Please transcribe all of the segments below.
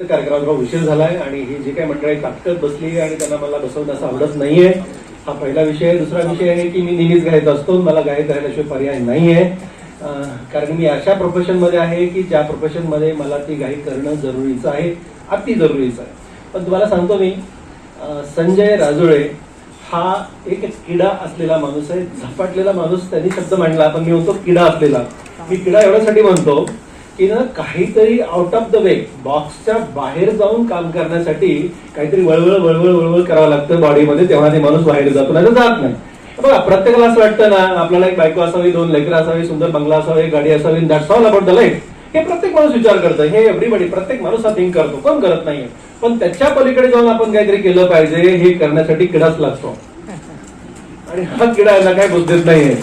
कार्यक्रमाचा उशीर झालाय आणि ही जी काही मंडळी ताकद बसली आणि त्यांना मला बसवणं असं आवडत नाहीये. हा पहिला विषय. आहे दुसरा विषय आहे की मी नेहमीच गायत असतो. मला गायत राहिल्याशिवाय पर्याय नाहीये. कारण मी अशा प्रोफेशनमध्ये आहे की ज्या प्रोफेशनमध्ये मला ती गायक करणं जरुरीचं आहे. अति जरुरीचं आहे. पण तुम्हाला सांगतो मी संजय राजुळे हा एक किडा असलेला माणूस आहे. झपाटलेला माणूस त्यांनी शब्द मांडला पण मी म्हणतो किडा असलेला. मी किडा एवढ्यासाठी म्हणतो की काहीतरी आउट ऑफ द वे बॉक्सच्या बाहेर जाऊन काम करण्यासाठी काहीतरी वळवळ वळवळ वळवळ करावं लागतं बॉडीमध्ये तेव्हा ते माणूस बाहेर जातो. नाही तर जात नाही. बघा प्रत्येकाला असं वाटतं ना आपल्याला एक बायको असावी दोन लेकरं असावी सुंदर बंगला असावी एक गाडी असावी that's all about the life हे प्रत्येक माणूस विचार करतो. हे एव्हरीबडी प्रत्येक माणूस हा थिंक करतो. कोण करत नाहीये? पण त्याच्या पलीकडे जाऊन आपण काहीतरी केलं पाहिजे हे करण्यासाठी किडाच लागतो. आणि हा किडा याला काय बुद्धीत नाहीये.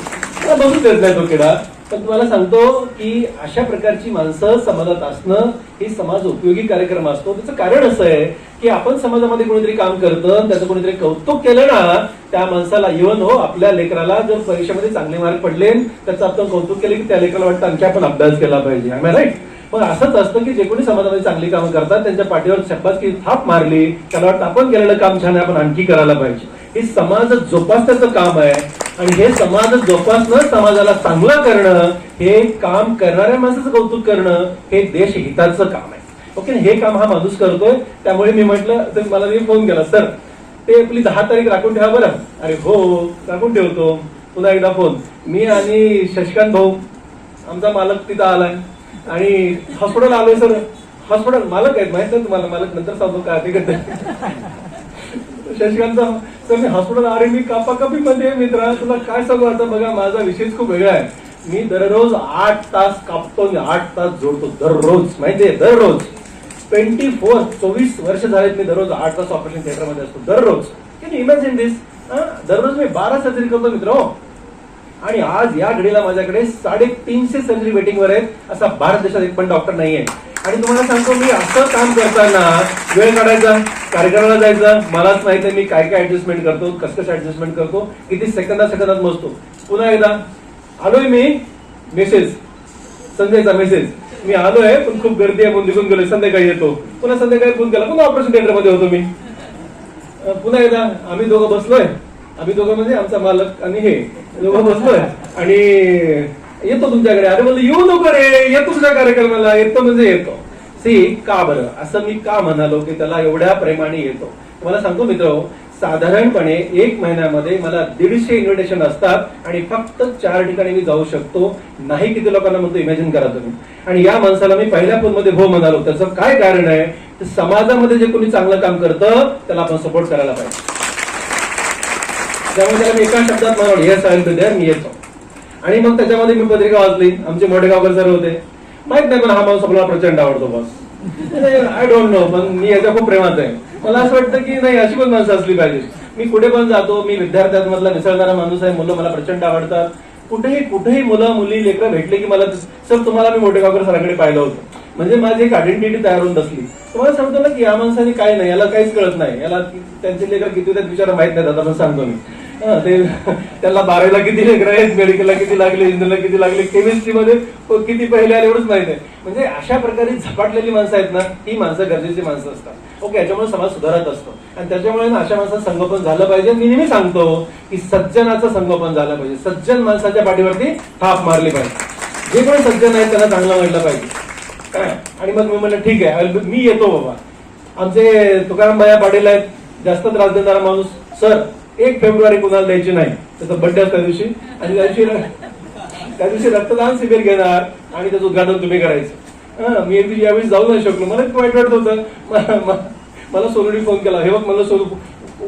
त्याला देत नाही तो किडा. पण तुम्हाला सांगतो की अशा प्रकारची माणसं समाजात असणं ही समाज उपयोगी कार्यक्रम असतो. त्याचं कारण असं आहे की आपण समाजामध्ये कोणीतरी काम करतं त्याचं कोणीतरी कौतुक केलं ना त्या माणसाला इव्हन हो आपल्या लेकराला जर परीक्षेमध्ये चांगले मार्क पडले त्याचं आपण कौतुक केलं की त्या लेकराला वाटतं आणखी आपण अभ्यास केला पाहिजे. आय राईट पण असंच असतं की जे कोणी समाजामध्ये चांगली कामं करतात त्यांच्या पाठीवर शब्दाची थाप मारली त्याला वाटतं आपण केलेलं काम छान आहे आपण आणखी करायला पाहिजे. हे समाज जोपासण्याचं काम आहे. आणि हे समाज जोपासणं समाजाला चांगलं करणं हे काम करणाऱ्या माणसाचं कौतुक करणं हे देश हिताचं काम आहे. ओके हे काम हा माणूस करतोय. त्यामुळे मी म्हटलं तर मला मी फोन केला सर ते आपली दहा तारीख राखून ठेवा बरं. अरे हो राखून ठेवतो. पुन्हा एकदा फोन. मी आणि शशिकांत भाऊ आमचा मालक तिथं आलाय. आणि हॉस्पिटल आलोय सर. हॉस्पिटल मालक आहेत माहीत नाही तुम्हाला मालक नंतर सांगतो काय ते शशिकांत सर मी हॉस्पिटल आरे मी कापाकापी मध्ये मित्रा. तुला काय सांगू आता? बघा माझा विषयच खूप वेगळा आहे. मी दररोज आठ तास कापतो आणि आठ तास जोडतो. दररोज माहितीये? दररोज. ट्वेंटी फोर चोवीस वर्ष झालेत मी दररोज आठ तास ऑपरेशन थिएटरमध्ये असतो. दररोज. कॅन इमॅजिन दिस दररोज मी बारा सर्जरी करतो मित्र हो. आणि आज या घडीला माझ्याकडे साडेतीनशे सर्जरी वेटिंगवर आहेत. असा भारत देशात एक पण डॉक्टर नाहीये. आणि तुम्हाला सांगतो मी असं काम करताना वेळ काढायचा कार्यक्रमाला जायचं मलाच माहीत आहे मी काय काय ऍडजस्टमेंट करतो कसं कसं ऍडजस्टमेंट करतो किती सेकंदा सेकंदात बसतो पुन्हा एकदा आलोय मी मेसेज संजयचा मेसेज मी आलोय पण खूप गर्दी आहे म्हणून निघून गेलोय संध्याकाळी येतो. पुन्हा संध्याकाळी फोन केला पुन्हा ऑपरेशन थिएटरमध्ये होतो मी. पुन्हा एकदा आम्ही दोघं बसलोय. आम्ही दोघं म्हणजे आमचा मालक आणि हे दोघं बसलोय. आणि येतो तुमच्याकडे. अरे म्हणजे येऊ नको रे येतो तुझ्या कार्यक्रमाला येतो म्हणजे येतो. सी का बरं? असं मी का म्हणालो की त्याला एवढ्या प्रेमाने येतो? मला सांगतो मित्र साधारणपणे एक महिन्यामध्ये मला दीडशे इन्व्हिटेशन असतात आणि फक्त चार ठिकाणी मी जाऊ शकतो. नाही किती लोकांना म्हणतो इमॅजिन करा तुम्ही. आणि या माणसाला मी पहिल्या फोनमध्ये हो म्हणालो. त्याचं काय कारण आहे? समाजामध्ये जे कोणी चांगलं काम करतं त्याला आपण सपोर्ट करायला पाहिजे. त्यामुळे त्याला मी एका शब्दात म्हणालो हे आय द्या मी येतो. आणि मग त्याच्यामध्ये मी पत्रिका वाचली. आमचे मोठेगावकर सर होते. माहीत नाही पण हा माणूस आपला प्रचंड आवडतो बस. आय डोंट नो पण मी याच्या खूप प्रेमात आहे. मला असं वाटतं की नाही अशी पण माणसं असली पाहिजे. मी कुठे पण जातो मी विद्यार्थ्यांमधला मिसळणारा माणूस आहे मुलं मला प्रचंड आवडतात. कुठेही कुठेही मुलं मुली लेकर भेटले की मला सर तुम्हाला मी मोठेगावकर सरांकडे पाहिलं होतं. म्हणजे माझी एक आयडेंटिटी तयार होऊन बसली. तुम्हाला सांगतो ना की या माणसाने काय नाही याला काहीच कळत नाही. याला त्यांचे लेकर किती त्यात विचार माहीत नाही आता पण सांगतो मी. ते त्याला बारावीला किती लेकर आहेत मेडिकलला किती लागले इंजिनियरला किती लागले केमिस्ट्रीमध्ये किती पहिले आले एवढंच माहीत आहे. म्हणजे अशा प्रकारे झपाटलेली माणसं आहेत ना ही माणसं गरजेची माणसं असतात. ओके याच्यामुळे समाज सुधारत असतो. आणि त्याच्यामुळे ना अशा माणसाचं संगोपन झालं पाहिजे. मी नेहमी सांगतो की सज्जनाचं संगोपन झालं पाहिजे. सज्जन माणसाच्या पाठीवरती थाप मारली पाहिजे. जे पण सज्जन आहेत त्यांना चांगलं म्हटलं पाहिजे. आणि मग मी म्हणलं ठीक आहे मी येतो बाबा. आमचे तुकाराम भैया पाटील आहेत जास्त त्रास देणारा माणूस. सर एक फेब्रुवारी कुणाला द्यायची नाही त्याचा बड्डे असतो त्या दिवशी. आणि त्या दिवशी त्या दिवशी रक्तदान शिबिर घेणार आणि त्याचं उद्घाटन तुम्ही करायचं. मी एक दिवशी यावेळी जाऊ नाही शकलो. मला इतकं वाईट वाटत होतं. मला सोनूने फोन केला. हे बघ मला सोनू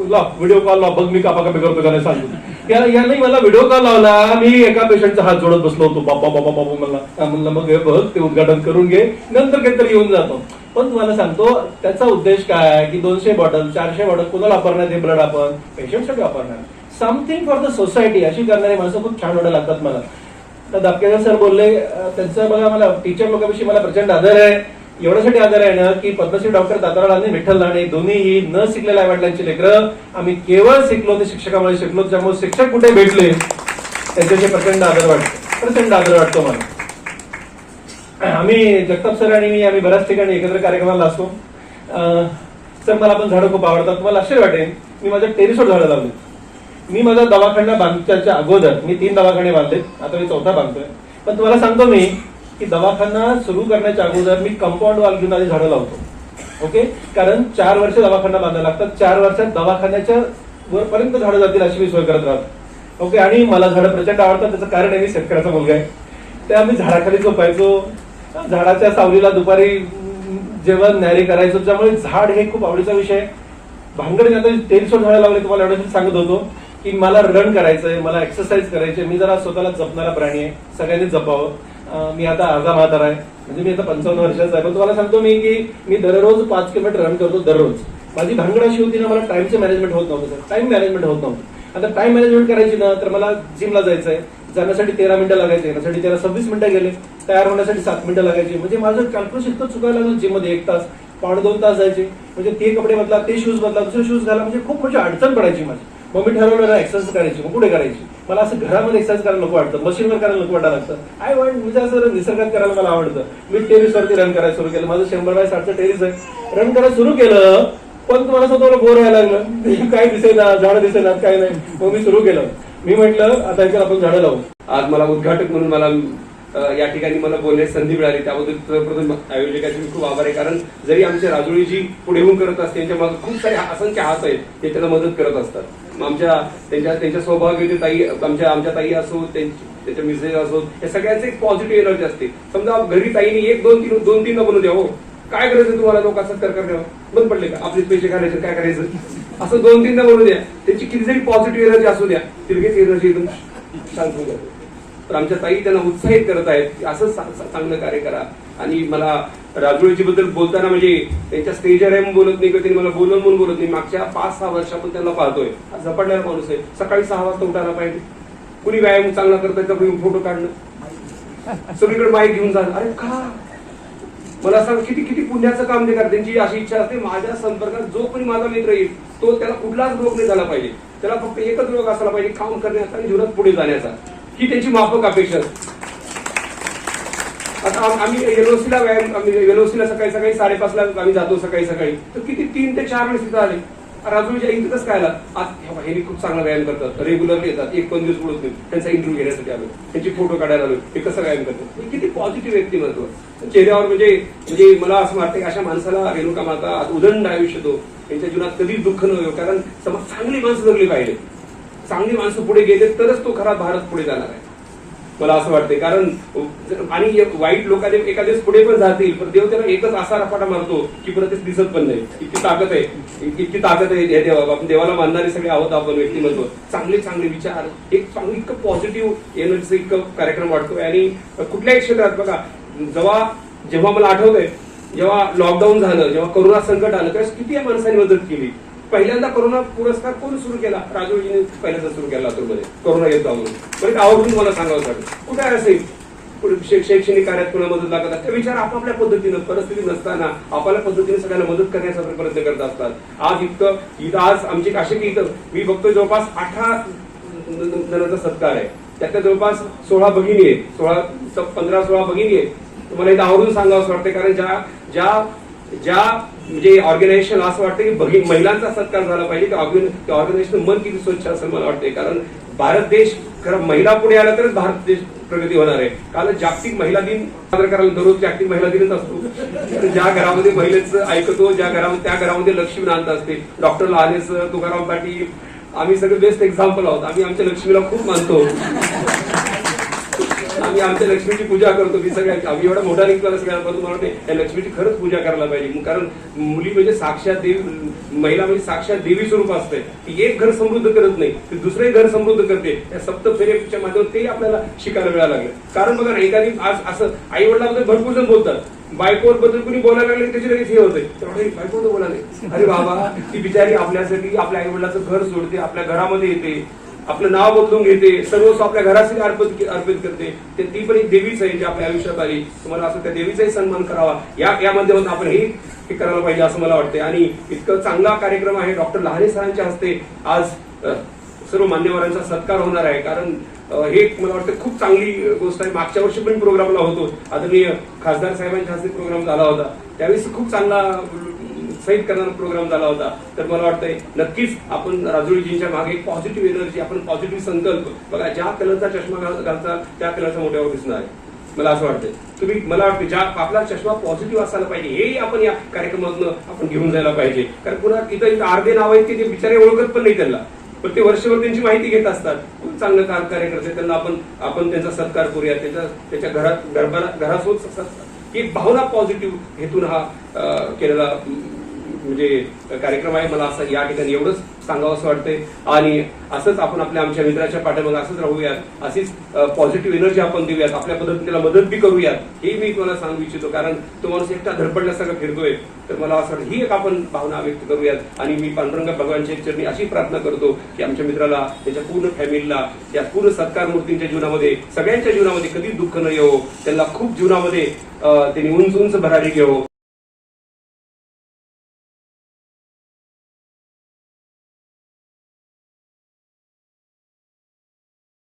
ला व्हिडिओ कॉल लाव. बघ मी कापा कापी करतो का नाही सांगतो या- मला व्हिडिओ कॉल लावला. मी एका पेशंटचा हात जोडत बसलो होतो. बाबा बाबा बाबा म्हणला. म्हणलं मग हे बघ ते उद्घाटन करून घे. नंतर काहीतरी येऊन जातो. पण तुम्हाला सांगतो त्याचा उद्देश काय आहे की दोनशे बॉटल चारशे बॉटल कुणाला वापरणार ते ब्लड आपण? पेशंटसाठी वापरणार. समथिंग फॉर द सोसायटी अशी करणारी माणसं खूप छान वाटायला लागतात मला. तर दापकेकर सर बोलले त्यांचं बघा मला टीचर लोकांविषयी मला प्रचंड आदर आहे. एवढ्यासाठी आदर आहे ना की पद्मश्री डॉक्टर दाताराव आणि विठ्ठल लांडे दोन्हीही न शिकलेल्या आई वडिलांची लेकरं आम्ही केवळ शिकलो ते शिक्षकामुळे शिकलो त्यामुळे शिक्षक कुठे भेटले? त्यांच्याशी प्रचंड आदर वाटतो. प्रचंड आदर वाटतो मला. आम्ही जगताप सर आणि मी आम्ही बऱ्याच ठिकाणी एकत्र कार्यक्रमाला असतो. सर मला पण झाडं खूप आवडतात. तुम्हाला आश्चर्य वाटेल मी माझ्या टेरिसवर झाडं लावली. मी माझा दवाखाना बांधण्याच्या अगोदर मी तीन दवाखाने बांधले आता मी चौथा बांधतोय. पण तुम्हाला सांगतो मी की दवाखाना सुरू करण्याच्या अगोदर मी कंपाऊंड वाल घेऊन आधी झाडं लावतो. ओके? कारण चार वर्ष दवाखाना बांधायला लागतात. चार वर्षात दवाखान्याच्या वरपर्यंत झाडं जातील अशी मी सोय करत राहतो. ओके? आणि मला झाडं प्रचंड आवडतात. त्याचं कारण आहे मी शेतकऱ्याचा मुलगा आहे. त्या आम्ही झाडाखाली झोपायचो. झाडाच्या सावलीला दुपारी जेवण न्यारी करायचो. त्यामुळे झाड हे खूप आवडीचा विषय आहे. भानगड आता तेलसोड झाडं लावले तुम्हाला एवढं सांगत होतो की मला रन करायचंय मला एक्सरसाइज करायचे मी जरा स्वतःला जपणारा प्राणी आहे. सगळ्यांनी जपावं. मी आता अर्धा म्हातार आहे. म्हणजे मी आता पंचावन्न वर्षाचा आहे. पण तुम्हाला सांगतो मी की मी दररोज पाच किलोमीटर रन करतो दररोज. माझी भानगड अशी होती ना मला टाइमचं मॅनेजमेंट होत नव्हतं सर टाइम मॅनेजमेंट होत नव्हतं. आता टाइम मॅनेजमेंट करायची ना तर मला जिमला जायचंय. जाण्यासाठी तेरा मिनिटं लागायचे येण्यासाठी त्याला सव्वीस मिनिटं गेले तयार होण्यासाठी सात मिनिटं लागायची. म्हणजे माझं कॅल्क्युलेशन इतकं चुकायला लागलं जिममध्ये एक तास पावणे दोन तास जायचे. म्हणजे ते कपडे बदला ते शूज बदला दुसरे शूज घाला म्हणजे खूप म्हणजे अडचण पडायची माझी. मग मी ठरवलं ना एक्सरसाइज करायची मग कुठे करायची? मला असं घरामध्ये एक्सरसाइज करायला नको वाटतं मशीनवर करायला नको वाटायला लागतं. आय वॉन्ट म्हणजे असं निसर्गात करायला मला आवडतं. मी टेरिसवरती रन करायला सुरू केलं. माझं शंभर बाय साठचं टेरिस आहे. रन करायला सुरू केलं पण तुम्हाला स्वतःला बोर व्हायला लागलं. काय दिसेना झाडं दिसेना काय नाही. मग मी सुरू केलं. मी म्हटलं आता इकडे आपण झाडं लावू. आज मला उद्घाटक म्हणून मला या ठिकाणी मला बोलण्याची संधी मिळाली. त्याबद्दल प्रथम आयोजकाचे मी खूप आभार आहे. कारण जरी आमच्या राजुळीजी पुढे होऊन करत असते त्यांच्या मागे खूप सारे असंख्य हात आहेत ते त्यांना मदत करत असतात. आमच्या त्यांच्या त्यांच्या स्वभावात ताई आमच्या आमच्या ताई असो त्यांची त्याच्या मिसेस असो या सगळ्यांचे एक पॉझिटिव्ह एनर्जी असते. समजा घरी ताईने एक दोन तीन दोन तीन बनवू द्या हो. काय करायचं तुम्हाला लोक असं कर करण्यावर बंद पडले का? आपले पैसे घालायचे काय करायचं? असं दोन तीनदा बोलू द्या. त्याची किती जरी पॉझिटिव्ह एनर्जी असू द्या तिरगेच एनर्जी एकदम शांत होऊन जाते. तर आमच्या ताई त्यांना उत्साहित करत आहेत की असं चांगलं कार्य करा. आणि मला राजुळेजी बद्दल बोलताना म्हणजे त्यांच्या स्टेजवर आहे बोलत नाही किंवा त्यांनी मला बोलून म्हणून बोलत नाही. मागच्या पाच सहा वर्षापासून त्यांना पाहतोय. हा झपाटणारा माणूस आहे. सकाळी सहा वाजता उठायला पाहिजे. कुणी व्यायाम चांगला करताय का फोटो काढणं. सगळीकडे माईक घेऊन जा अरे का? मला सांग किती किती पुण्याचं काम देणार? त्यांची अशी इच्छा असते माझ्या संपर्कात जो कोणी माझा मित्र येईल तो त्याला कुठलाच रोग नाही झाला पाहिजे. त्याला फक्त एकच रोग असला पाहिजे काम करण्याचा आणि जीवनात पुढे जाण्याचा. ही त्यांची माफक अपेक्षा आता आम्ही एलओसीला व्यायाम आम्ही एलओसीला सकाळी सकाळी साडेपाचला आम्ही जातो सकाळी सकाळी. तर किती तीन ते चार वेळेस तिथं आले. राजूच्या इथं कसं काय आला? आज हे खूप चांगला व्यायाम करतात रेग्युलरली येतात. एक पण दिवस बोलत नाही त्यांचा इंटरव्ह्यू घेण्यासाठी आलो त्यांची फोटो काढायला आलो हे कसं व्यायाम करतात हे किती पॉझिटिव्ह व्यक्तिमत्व चेहऱ्यावर म्हणजे म्हणजे मला असं वाटतं की अशा माणसाला रेणुका माता आज उदंड आयुष्य तो त्यांच्या जीवनात कधीच दुःख न कारण समाज चांगली माणसं जगली पाहिजे चांगली माणसं पुढे गेले तरच तो खरा भारत पुढे जाणार आहे. मला असं वाटते कारण आणि वाईट लोकांचे एका पुढे पण जातील पण देव त्याला एकच असा रपाटा मारतो की परत ते दिसत पण नाही. इतकी ताकद आहे. इतकी ताकद आहे या देवा आपण देवाला मानणारे सगळे आहोत आपण व्यक्तिमत्व चांगले चांगले विचार एक चांगली इतकं पॉझिटिव्ह एनर्जी इतकं कार्यक्रम वाटतोय. आणि कुठल्याही क्षेत्रात बघा जेव्हा जेव्हा मला आठवतंय जेव्हा लॉकडाऊन झालं जेव्हा कोरोना संकट आलं त्यावेळेस किती या माणसांनी मदत केली. पहिल्यांदा कोरोना पुरस्कार कोण सुरू केला? राजूजीने पहिल्यांदा सुरू केला लातूरमध्ये. कोरोना येतो म्हणून. बरं आवडून मला सांगावं वाटतं कुठे आहे असेल शैक्षणिक कार्यात कोणा मदत लागत असते विचार आपापल्या पद्धतीनं परिस्थिती नसताना आपापल्या पद्धतीने सगळ्यांना मदत करण्याचा प्रयत्न करत असतात. आज इतकं इथं आज आमची काशी की इथं मी बघतोय जवळपास अठरा जणांचा सत्कार आहे. त्यातल्या जवळपास सोळा भगिनी आहेत. सोळा स- पंधरा सोळा भगिनी आहेत. तुम्हाला इथं आवडून सांगावं असं वाटतं कारण ज्या ज्या ज्या म्हणजे ऑर्गनायझेशन असं वाटतं की बघी महिलांचा सत्कार झाला पाहिजे की ऑर्गनायझेशन मन किती स्वच्छ असेल मला वाटते कारण भारत देश खरं महिला पुढे आला तरच भारत देश प्रगती होणार आहे. कारण जागतिक महिला दिन साजरा करायला दररोज जागतिक महिला दिनच असतो. ज्या घरामध्ये महिलेचं ऐकतो ज्या घरामध्ये त्या घरामध्ये लक्ष्मी नांद असते. डॉक्टर लहानेस तुकाराम पाटील. आम्ही सगळे बेस्ट एक्झाम्पल आहोत. आम्ही आमच्या लक्ष्मीला खूप मानतो. आम्ही आमच्या लक्ष्मीची पूजा करतो मी सगळ्यांची आम्ही एवढा मोठा निघतो सगळ्या परंतु मला वाटते या लक्ष्मीची खरंच पूजा करायला पाहिजे. कारण मुली म्हणजे साक्षात देवी महिला म्हणजे साक्षात देवी स्वरूप असते. ती एक घर समृद्ध करत नाही ती दुसरे घर समृद्ध करते. या सप्त फेरेच्या माध्यमात ते आपल्याला शिकायला मिळायला लागलं. कारण बघा ना एखादी आज असं आई वडिलांबद्दल भरपूर जण बोलतात. बायकोवर बद्दल कुणी बोलायला लागले त्याची लगेच हे होते. बायको तर बोलाले अरे बाबा ती बिचारी आपल्यासाठी आपल्या आई वडिलाचं घर सोडते आपल्या घरामध्ये येते. आपलं नाव बदलून घेते सर्व आपल्या घराशी अर्पित अर्पित करते. ते ती पण एक देवीच आहे जी आपल्या आयुष्यात आली. तुम्हाला असं त्या देवीचाही सन्मान करावा. या या माध्यमातून आपण हे हे करायला पाहिजे असं मला वाटते आणि इतकं चांगला कार्यक्रम आहे. डॉक्टर लहाने सरांच्या हस्ते आज सर्व मान्यवरांचा सत्कार होणार आहे. कारण हे मला वाटतं खूप चांगली गोष्ट आहे. मागच्या वर्षी पण प्रोग्रामला होतो. आदरणीय खासदार साहेबांच्या हस्ते प्रोग्राम झाला होता. त्यावेळेस खूप चांगला उत्साहित करणारा प्रोग्राम झाला होता. तर मला वाटतंय नक्कीच आपण राजुळीजींच्या मागे एक पॉझिटिव्ह एनर्जी आपण पॉझिटिव्ह संकल्प. बघा ज्या कलरचा चष्मा घालता त्या कलरचा मोठ्यावर दिसणार आहे. मला असं वाटतंय. तुम्ही मला वाटतं ज्या आपला चष्मा पॉझिटिव्ह असायला पाहिजे हे आपण या कार्यक्रमातून आपण घेऊन जायला पाहिजे. कारण पुन्हा इथं इथं अर्धे नाव आहेत की ते बिचारे ओळखत पण नाही त्यांना. पण ते वर्षभर त्यांची माहिती घेत असतात. खूप चांगलं काम कार्य करते त्यांना आपण आपण त्यांचा सत्कार करूया त्याच्या त्याच्या घरात घरभरा- घरासोबत एक भावना पॉझिटिव्ह हेतून हा केलेला म्हणजे कार्यक्रम आहे. मला असं या ठिकाणी एवढंच सांगावं असं वाटतंय. आणि असंच आपण आपल्या आमच्या मित्राच्या पाठीमागे असंच राहूयात. अशीच पॉझिटिव्ह एनर्जी आपण देऊयात. आपल्या पद्धतीला मदत बी करूयात. हे मी तुम्हाला सांगू इच्छितो. कारण तो माणूस एकटा धडपडल्यासारखा फिरतोय. तर मला असं वाटतं ही एक आपण भावना व्यक्त करूयात. आणि मी पांडुरंग भगवानच्या चरणी अशी प्रार्थना करतो की आमच्या मित्राला त्याच्या पूर्ण फॅमिलीला या पूर्ण सत्कार मूर्तींच्या जीवनामध्ये सगळ्यांच्या जीवनामध्ये कधी दुःख न येवो त्यांना खूप जीवनामध्ये त्यांनी उंच उंच भरारी घेवो.